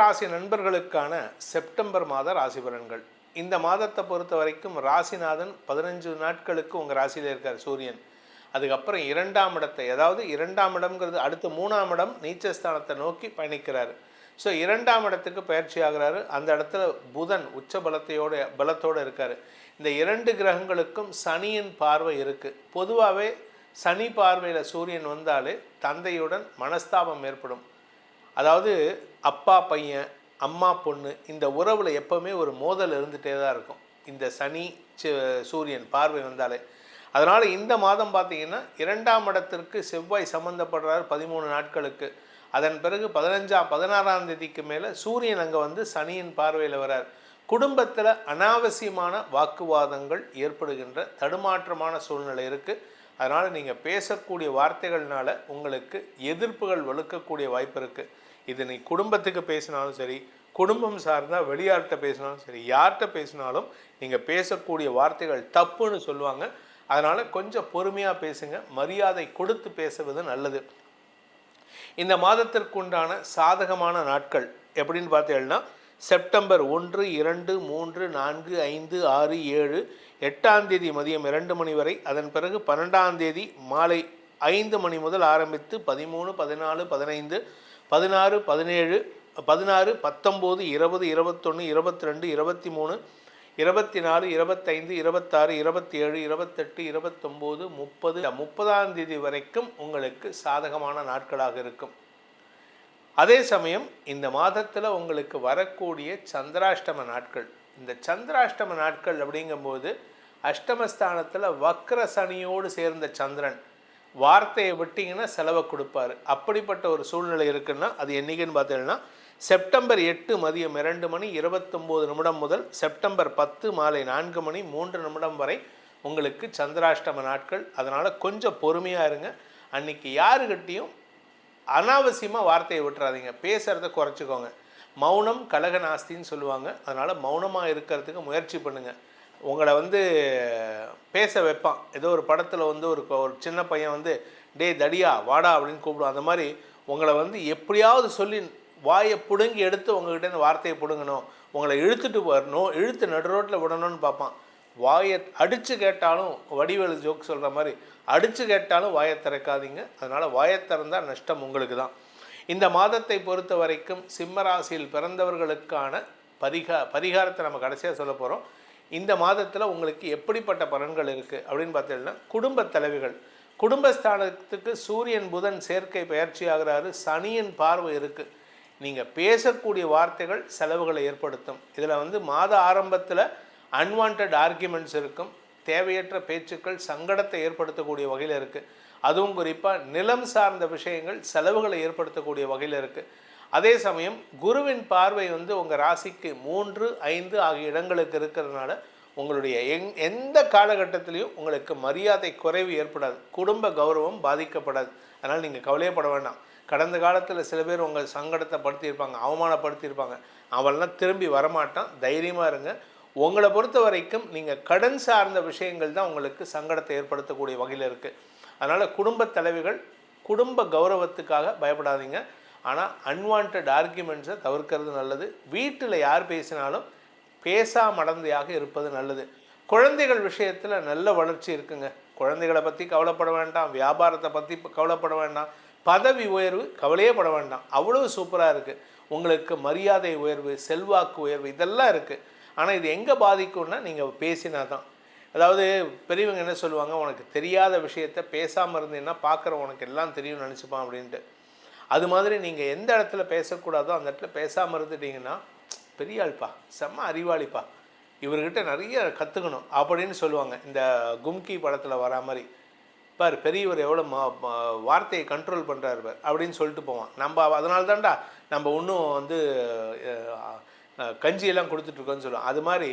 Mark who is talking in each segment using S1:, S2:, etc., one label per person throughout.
S1: ராசி நண்பர்களுக்கான செப்டம்பர் மாத ராசி பலன்கள். இந்த மாதத்தை பொறுத்த வரைக்கும் ராசிநாதன் பதினஞ்சு நாட்களுக்கு உங்கள் ராசியில் இருக்கார் சூரியன். அதுக்கப்புறம் இரண்டாம் இடத்தை அதாவது இரண்டாம் இடம்ங்கிறது அடுத்து மூணாம் இடம் நீச்சஸ்தானத்தை நோக்கி பயணிக்கிறார். ஸோ இரண்டாம் இடத்துக்கு பயிற்சி ஆகிறாரு. அந்த இடத்துல புதன் உச்ச பலத்தையோட பலத்தோடு இருக்கார். இந்த இரண்டு கிரகங்களுக்கும் சனியின் பார்வை இருக்குது பொதுவாகவே சனி பார்வையில் சூரியன் வந்தாலே தந்தையுடன் மனஸ்தாபம் ஏற்படும். அதாவது அப்பா பையன் அம்மா பொண்ணு இந்த உறவில் எப்போவுமே ஒரு மோதல் இருந்துகிட்டே தான் இருக்கும். இந்த சனி சூரியன் பார்வை வந்தாலே. அதனால் இந்த மாதம் பார்த்திங்கன்னா இரண்டாம் இடத்திற்கு செவ்வாய் சம்மந்தப்படுறார் பதிமூணு நாட்களுக்கு. அதன் பிறகு பதினஞ்சாம் பதினாறாம் தேதிக்கு மேலே சூரியன் அங்கே வந்து சனியின் பார்வையில் வரார். குடும்பத்தில் அனாவசியமான வாக்குவாதங்கள் ஏற்படுகின்ற தடுமாற்றமான சூழ்நிலை இருக்குது அதனால் நீங்கள் பேசக்கூடிய வார்த்தைகள்னால உங்களுக்கு எதிர்ப்புகள் வலுக்கக்கூடிய வாய்ப்பு இருக்குது இது நீ குடும்பத்துக்கு பேசினாலும் சரி குடும்பம் சார்ந்தால் வெளியார்கிட்ட பேசினாலும் சரி யார்கிட்ட பேசினாலும் நீங்கள் பேசக்கூடிய வார்த்தைகள் தப்புன்னு சொல்லுவாங்க. அதனால் கொஞ்சம் பொறுமையாக பேசுங்க மரியாதை கொடுத்து பேசுவது நல்லது. இந்த மாதத்திற்குண்டான சாதகமான நாட்கள் எப்படின்னு பார்த்தீங்கன்னா செப்டம்பர் ஒன்று இரண்டு மூன்று நான்கு ஐந்து ஆறு ஏழு எட்டாம் தேதி மதியம் இரண்டு மணி வரை அதன் பிறகு பன்னெண்டாம் தேதி மாலை ஐந்து மணி முதல் ஆரம்பித்து பதிமூணு பதினாலு பதினைந்து பதினாறு பதினேழு பதினாறு பத்தொம்போது இருபது இருபத்தொன்று இருபத்தி ரெண்டு இருபத்தி மூணு இருபத்தி நாலு இருபத்தைந்து இருபத்தாறு இருபத்தி ஏழு இருபத்தெட்டு இருபத்தொம்போது முப்பது முப்பதாம் தேதி வரைக்கும் உங்களுக்கு சாதகமான நாட்களாக இருக்கும். அதே சமயம் இந்த மாதத்தில் உங்களுக்கு வரக்கூடிய சந்திராஷ்டம நாட்கள் இந்த சந்திராஷ்டம நாட்கள் அப்படிங்கும்போது அஷ்டமஸ்தானத்தில் வக்ர சனியோடு சேர்ந்த சந்திரன் வார்த்தையை விட்டிங்கன்னா செலவை கொடுப்பாரு. அப்படிப்பட்ட ஒரு சூழ்நிலை இருக்குன்னா அது என்றைக்குன்னு பார்த்தீங்கன்னா செப்டம்பர் எட்டு மதியம் இரண்டு மணி இருபத்தொம்போது நிமிடம் முதல் செப்டம்பர் பத்து மாலை நான்கு மணி மூன்று நிமிடம் வரை உங்களுக்கு சந்திராஷ்டம நாட்கள். அதனால் கொஞ்சம் பொறுமையாக இருங்க. அன்னைக்கு யாருக்கிட்டேயும் அனாவசியமாக வார்த்தையை விட்டுறாதீங்க. பேசுகிறத குறைச்சிக்கோங்க. மௌனம் கலக நாஸ்தின்னு சொல்லுவாங்க. அதனால் மௌனமாக இருக்கிறதுக்கு முயற்சி பண்ணுங்கள் உங்களை வந்து பேச வைப்பான். ஏதோ ஒரு படத்தில் வந்து ஒரு ஒரு சின்ன பையன் வந்து டேய் தடியா வாடா அப்படின்னு கூப்பிடுவோம் அந்த மாதிரி உங்களை வந்து எப்படியாவது சொல்லி வாயை பிடுங்கி எடுத்து உங்ககிட்ட வார்த்தையை பிடுங்கணும். உங்களை இழுத்துட்டு வரணும். இழுத்து நடு ரோட்டில் விடணும்னு பார்ப்பான். வாயை அடித்து கேட்டாலும் வடிவேலு ஜோக் சொல்கிற மாதிரி அடித்து கேட்டாலும் வாயை திறக்காதீங்க. அதனால் வாயை திறந்தால் நஷ்டம் உங்களுக்கு தான். இந்த மாதத்தை பொறுத்த வரைக்கும் சிம்மராசியில் பிறந்தவர்களுக்கான பரிகா பரிகாரத்தை நம்ம கடைசியாக சொல்ல போகிறோம் இந்த மாதத்தில் உங்களுக்கு எப்படிப்பட்ட பலன்கள் இருக்குது அப்படின்னு பார்த்தீங்கன்னா குடும்ப தலைவிகள். குடும்பஸ்தானத்துக்கு சூரியன் புதன் சேர்க்கை பயிற்சி ஆகிறாரு. சனியின் பார்வை இருக்குது நீங்கள் பேசக்கூடிய வார்த்தைகள் செலவுகளை ஏற்படுத்தும். இதில் வந்து மாத ஆரம்பத்தில் அன்வான்ட் ஆர்கியூமெண்ட்ஸ் இருக்கும். தேவையற்ற பேச்சுக்கள் சங்கடத்தை ஏற்படுத்தக்கூடிய வகையில் இருக்குது அதுவும் குறிப்பாக நிலம் சார்ந்த விஷயங்கள் செலவுகளை ஏற்படுத்தக்கூடிய வகையில் இருக்குது அதே சமயம் குருவின் பார்வை வந்து உங்கள் ராசிக்கு மூன்று ஐந்து ஆகிய இடங்களுக்கு இருக்கிறதுனால உங்களுடைய எங் எந்த காலகட்டத்திலையும் உங்களுக்கு மரியாதை குறைவு ஏற்படாது. குடும்ப கௌரவம் பாதிக்கப்படாது. அதனால் நீங்கள் கவலையப்பட வேண்டாம். கடந்த காலத்தில் சில பேர் உங்கள் சங்கடத்தை படுத்தியிருப்பாங்க அவமானப்படுத்தியிருப்பாங்க. அவெல்லாம் திரும்பி வரமாட்டான். தைரியமாக இருங்க. உங்களை பொறுத்த வரைக்கும் நீங்கள் கடன் சார்ந்த விஷயங்கள் தான் உங்களுக்கு சங்கடத்தை ஏற்படுத்தக்கூடிய வகையில் இருக்குது அதனால் குடும்ப தலைவிகள் குடும்ப கௌரவத்துக்காக பயப்படாதீங்க. ஆனால் அன்வான்ட் ஆர்கியூமெண்ட்ஸை தவிர்க்கிறது நல்லது. வீட்டில் யார் பேசினாலும் பேசா மடந்தையாக இருப்பது நல்லது. குழந்தைகள் விஷயத்தில் நல்ல வளர்ச்சி இருக்குங்க. குழந்தைகளை பற்றி கவலைப்பட வேண்டாம். வியாபாரத்தை பற்றி கவலைப்பட வேண்டாம். பதவி உயர்வு கவலையே பட வேண்டாம். அவ்வளோ சூப்பராக இருக்குது உங்களுக்கு மரியாதை உயர்வு செல்வாக்கு உயர்வு இதெல்லாம் இருக்குது ஆனால் இது எங்கே பாதிக்கும்னா நீங்கள் பேசினா தான் அதாவது பெரியவங்க என்ன சொல்லுவாங்க உனக்கு தெரியாத விஷயத்த பேசாமல் இருந்தீங்கன்னா பார்க்குற உனக்கு எல்லாம் தெரியும்னு நினச்சிப்பான் அப்படின்ட்டு. அது மாதிரி நீங்கள் எந்த இடத்துல பேசக்கூடாதோ அந்த இடத்துல பேசாமல் இருந்துட்டீங்கன்னா பெரிய ஆள்ப்பா செம்ம அறிவாளிப்பா. இவர்கிட்ட நிறைய கற்றுக்கணும் அப்படின்னு சொல்லுவாங்க. இந்த கும்கி படத்தில் வரா மாதிரி. பார் பெரியவர் எவ்வளோ மா வார்த்தையை கண்ட்ரோல் பண்ணுறாரு பார் அப்படின்னு சொல்லிட்டு போவான். நம்ம அதனால தான்டா நம்ம இன்னும் வந்து கஞ்சியெல்லாம் கொடுத்துட்ருக்கோன்னு சொல்லுவோம். அது மாதிரி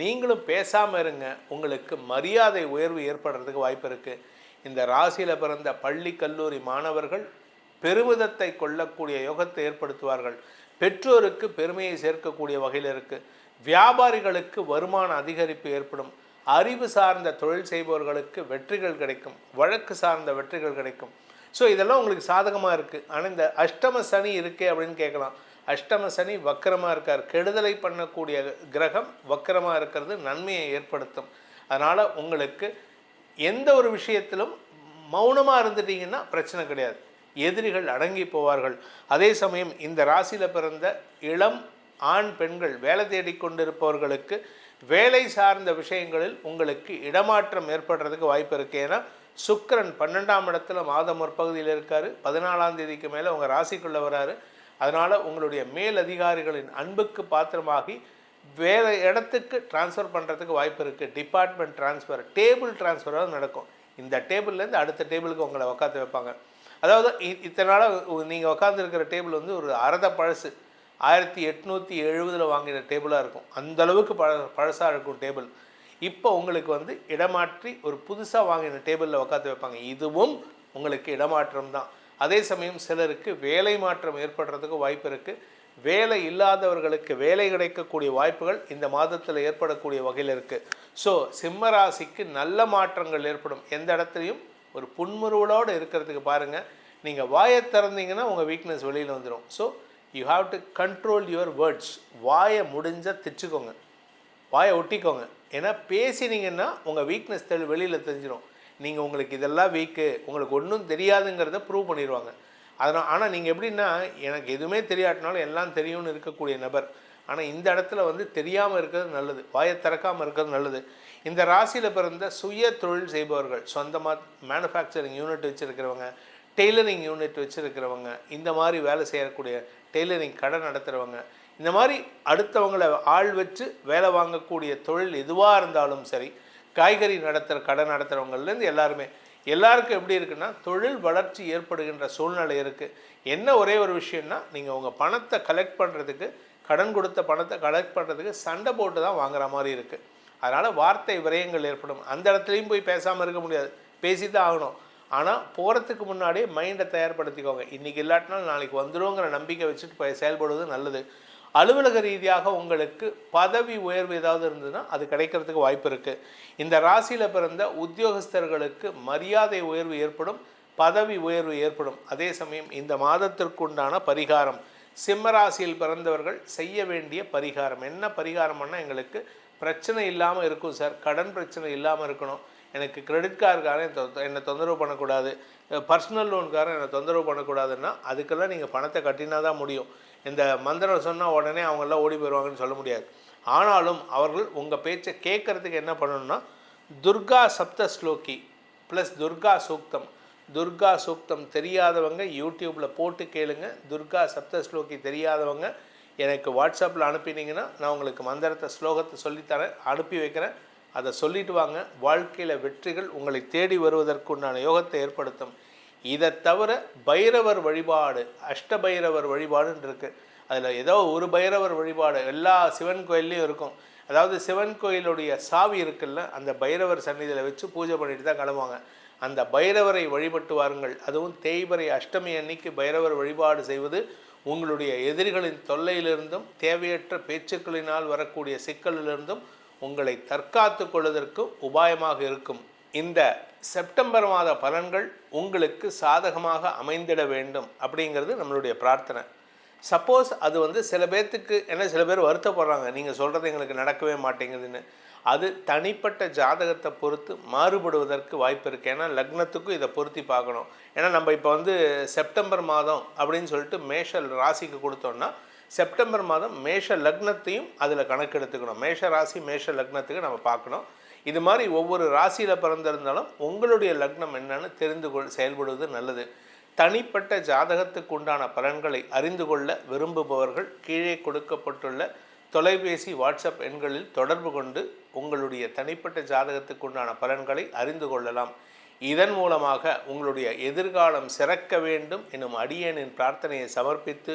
S1: நீங்களும் பேசாமல் இருங்க. உங்களுக்கு மரியாதை உயர்வு ஏற்படுறதுக்கு வாய்ப்பு இருக்குது இந்த ராசியில் பிறந்த பள்ளி கல்லூரி மாணவர்கள் பெருமிதத்தை கொள்ளக்கூடிய யோகத்தை ஏற்படுத்துவார்கள். பெற்றோருக்கு பெருமையை சேர்க்கக்கூடிய வகையில் இருக்குது வியாபாரிகளுக்கு வருமான அதிகரிப்பு ஏற்படும். அறிவு சார்ந்த தொழில் செய்பவர்களுக்கு வெற்றிகள் கிடைக்கும். வழக்கு சார்ந்த வெற்றிகள் கிடைக்கும். ஸோ இதெல்லாம் உங்களுக்கு சாதகமாக இருக்குது ஆனால் இந்த அஷ்டம சனி இருக்கே அப்படின்னு கேட்கலாம். அஷ்டம சனி வக்கரமாக இருக்கார். கெடுதலை பண்ணக்கூடிய கிரகம் வக்கரமாக இருக்கிறது நன்மையை ஏற்படுத்தும். அதனால் உங்களுக்கு எந்த ஒரு விஷயத்திலும் மௌனமாக இருந்துட்டீங்கன்னா பிரச்சனை கிடையாது. எதிரிகள் அடங்கி போவார்கள். அதே சமயம் இந்த ராசியில் பிறந்த இளம் ஆண் பெண்கள் வேலை தேடிக் கொண்டிருப்பவர்களுக்கு வேலை சார்ந்த விஷயங்களில் உங்களுக்கு இடமாற்றம் ஏற்படுறதுக்கு வாய்ப்பு இருக்கு. ஏன்னா சுக்கரன் பன்னெண்டாம் இடத்துல மாதம் ஒரு பகுதியில் இருக்கார். பதினாலாம் தேதிக்கு மேலே உங்கள் ராசிக்குள்ளே வராரு. அதனால் உங்களுடைய மேல் அதிகாரிகளின் அன்புக்கு பாத்திரமாகி வேறு இடத்துக்கு ட்ரான்ஸ்ஃபர் பண்ணுறதுக்கு வாய்ப்பு இருக்குது டிபார்ட்மெண்ட் ட்ரான்ஸ்ஃபர் டேபிள் ட்ரான்ஸ்ஃபராக நடக்கும். இந்த டேபிள்லேருந்து அடுத்த டேபிளுக்கு உங்களை உட்காந்து வைப்பாங்க. அதாவது இ- இத்தனை நாளாக நீங்கள் உட்காந்துருக்கிற டேபிள் வந்து ஒரு அறத பழசு. ஆயிரத்தி எட்நூற்றி எழுபதில் வாங்கின டேபிளாக இருக்கும். அந்தளவுக்கு பழ பழசாக இருக்கும் டேபிள் இப்போ உங்களுக்கு வந்து இடமாற்றி ஒரு புதுசாக வாங்கின டேபிளில் உட்காந்து வைப்பாங்க. இதுவும் உங்களுக்கு இடமாற்றம் தான். அதே சமயம் சிலருக்கு வேலை மாற்றம் ஏற்படுறதுக்கு வாய்ப்பு இருக்குது வேலை இல்லாதவர்களுக்கு வேலை கிடைக்கக்கூடிய வாய்ப்புகள் இந்த மாதத்தில் ஏற்படக்கூடிய வகையில் இருக்குது ஸோ சிம்ம ராசிக்கு நல்ல மாற்றங்கள் ஏற்படும். எந்த இடத்துலையும் ஒரு புன்முறுவலோடு இருக்கிறதுக்கு பாருங்கள் நீங்கள் வாயை திறந்தீங்கன்னா உங்கள் வீக்னஸ் வெளியில் வந்துடும் so you have to control your words வாயை முடிஞ்சால் திச்சுக்கோங்க. வாயை ஒட்டிக்கோங்க. ஏன்னா பேசினீங்கன்னா உங்கள் வீக்னஸ் தெளி வெளியில் தெரிஞ்சிடும் நீங்கள் உங்களுக்கு இதெல்லாம் வீக்கு உங்களுக்கு ஒன்றும் தெரியாதுங்கிறத ப்ரூவ் பண்ணிடுவாங்க அதனால் ஆனால் நீங்கள் எப்படின்னா எனக்கு எதுவுமே தெரியாட்டினாலும் எல்லாம் தெரியும்னு இருக்கக்கூடிய நபர். ஆனால் இந்த இடத்துல வந்து தெரியாமல் இருக்கிறது நல்லது. வாயை திறக்காமல் இருக்கிறது நல்லது. இந்த ராசியில் பிறந்த சுய தொழில் செய்பவர்கள் சொந்தமாக மேனுஃபேக்சரிங் யூனிட் வச்சுருக்கிறவங்க டெய்லரிங் யூனிட் வச்சுருக்கிறவங்க இந்த மாதிரி வேலை செய்யக்கூடிய டெய்லரிங் கடை நடத்துகிறவங்க இந்த மாதிரி அடுத்தவங்களை ஆள் வச்சு வேலை வாங்கக்கூடிய தொழில் எதுவாக இருந்தாலும் சரி காய்கறி நடத்துகிற கடை நடத்துகிறவங்கலேருந்து எல்லாருமே. எல்லாருக்கும் எப்படி இருக்குன்னா தொழில் வளர்ச்சி ஏற்படுகின்ற சூழ்நிலை இருக்குது என்ன ஒரே ஒரு விஷயம்னா நீங்கள் உங்கள் பணத்தை கலெக்ட் பண்ணுறதுக்கு கடன் கொடுத்த பணத்தை கலெக்ட் பண்ணுறதுக்கு சண்டை போட்டு தான் வாங்குற மாதிரி இருக்குது அதனால் வார்த்தை விரயங்கள் ஏற்படும். அந்த இடத்துலையும் போய் பேசாமல் இருக்க முடியாது. பேசி தான் ஆகணும். ஆனால் போகிறதுக்கு முன்னாடியே மைண்டை தயார்படுத்திக்கோங்க. இன்றைக்கி இல்லாட்டினாலும் நாளைக்கு வந்துருங்கிற நம்பிக்கை வச்சுட்டு போய் செயல்படுவது நல்லது. அலுவலக ரீதியாக உங்களுக்கு பதவி உயர்வு ஏதாவது இருந்ததுன்னா அது கிடைக்கிறதுக்கு வாய்ப்பு இருக்குது இந்த ராசியில் பிறந்த உத்தியோகஸ்தர்களுக்கு மரியாதை உயர்வு ஏற்படும் பதவி உயர்வு ஏற்படும். அதே சமயம் இந்த மாதத்திற்குண்டான பரிகாரம் சிம்ம ராசியில் பிறந்தவர்கள் செய்ய வேண்டிய பரிகாரம். என்ன பரிகாரம்னா எங்களுக்கு பிரச்சனை இல்லாமல் இருக்கும் சார். கடன் பிரச்சனை இல்லாமல் இருக்கணும். எனக்கு கிரெடிட் கார்டுக்காரன் தொ- என்னை தொந்தரவு பண்ணக்கூடாது. பர்சனல் லோனுக்காரன் என்னை தொந்தரவு பண்ணக்கூடாதுன்னா அதுக்கெல்லாம் நீங்கள் பணத்தை கட்டினா தான் முடியும். இந்த மந்திரம் சொன்னால் உடனே அவங்களாம் ஓடி போயிடுவாங்கன்னு சொல்ல முடியாது. ஆனாலும் அவர்கள் உங்கள் பேச்சை கேட்கறதுக்கு என்ன பண்ணணும்னா துர்கா சப்த ஸ்லோகி ப்ளஸ் துர்கா சூக்தம். துர்கா சூக்தம் தெரியாதவங்க யூடியூப்பில் போட்டு கேளுங்க. துர்கா சப்த ஸ்லோகி தெரியாதவங்க எனக்கு வாட்ஸ்அப்பில் அனுப்பினீங்கன்னா நான் உங்களுக்கு மந்திரத்தை ஸ்லோகத்தை சொல்லித்தரேன் அனுப்பி வைக்கிறேன். அதை சொல்லிட்டு வாங்க. வாழ்க்கையில் வெற்றிகள் உங்களை தேடி வருவதற்குண்டான யோகத்தை ஏற்படுத்தும். இதை தவிர பைரவர் வழிபாடு அஷ்டபைரவர் வழிபாடுன்னு இருக்குது அதில் ஏதோ ஒரு பைரவர் வழிபாடு எல்லா சிவன் கோயில்லையும் இருக்கும். அதாவது சிவன் கோயிலுடைய சாவி இருக்குல்ல அந்த பைரவர் சந்நிதியில் வச்சு பூஜை பண்ணிட்டு தான் கிளம்புவாங்க. அந்த பைரவரை வழிபட்டு வாருங்கள். அதுவும் தேய்பறை அஷ்டமி அன்னைக்கு பைரவர் வழிபாடு செய்வது உங்களுடைய எதிரிகளின் தொல்லையிலிருந்தும் தேவையற்ற பேச்சுக்களினால் வரக்கூடிய சிக்கலிலிருந்தும் உங்களை தற்காத்து கொள்வதற்கு உபாயமாக இருக்கும். இந்த செப்டம்பர் மாத பலன்கள் உங்களுக்கு சாதகமாக அமைந்திட வேண்டும் அப்படிங்கிறது நம்மளுடைய பிரார்த்தனை. சப்போஸ் அது வந்து சில பேர்த்துக்கு ஏன்னா சில பேர் வருத்தப்படுறாங்க நீங்கள் சொல்கிறது எங்களுக்கு நடக்கவே மாட்டேங்குதுன்னு. அது தனிப்பட்ட ஜாதகத்தை பொறுத்து மாறுபடுவதற்கு வாய்ப்பு இருக்குது ஏன்னா லக்னத்துக்கும் இதை பொருத்தி பார்க்கணும். ஏன்னா நம்ம இப்போ வந்து செப்டம்பர் மாதம் அப்படின்னு சொல்லிட்டு மேஷல் ராசிக்கு கொடுத்தோன்னா செப்டம்பர் மாதம் மேஷ லக்னத்தையும் அதில் கணக்கெடுத்துக்கணும். மேஷ ராசி மேஷ லக்னத்துக்கு நம்ம பார்க்கணும். இது மாதிரி ஒவ்வொரு ராசியில் பிறந்திருந்தாலும் உங்களுடைய லக்னம் என்னன்னு தெரிந்து கொள் செயல்படுவது நல்லது. தனிப்பட்ட ஜாதகத்துக்கு உண்டான பலன்களை அறிந்து கொள்ள விரும்புபவர்கள் கீழே கொடுக்கப்பட்டுள்ள தொலைபேசி வாட்ஸ்அப் எண்களில் தொடர்பு கொண்டு உங்களுடைய தனிப்பட்ட ஜாதகத்துக்கு உண்டான பலன்களை அறிந்து கொள்ளலாம். இதன் மூலமாக உங்களுடைய எதிர்காலம் சிறக்க வேண்டும். எனும் அடியேனின் பிரார்த்தனையை சமர்ப்பித்து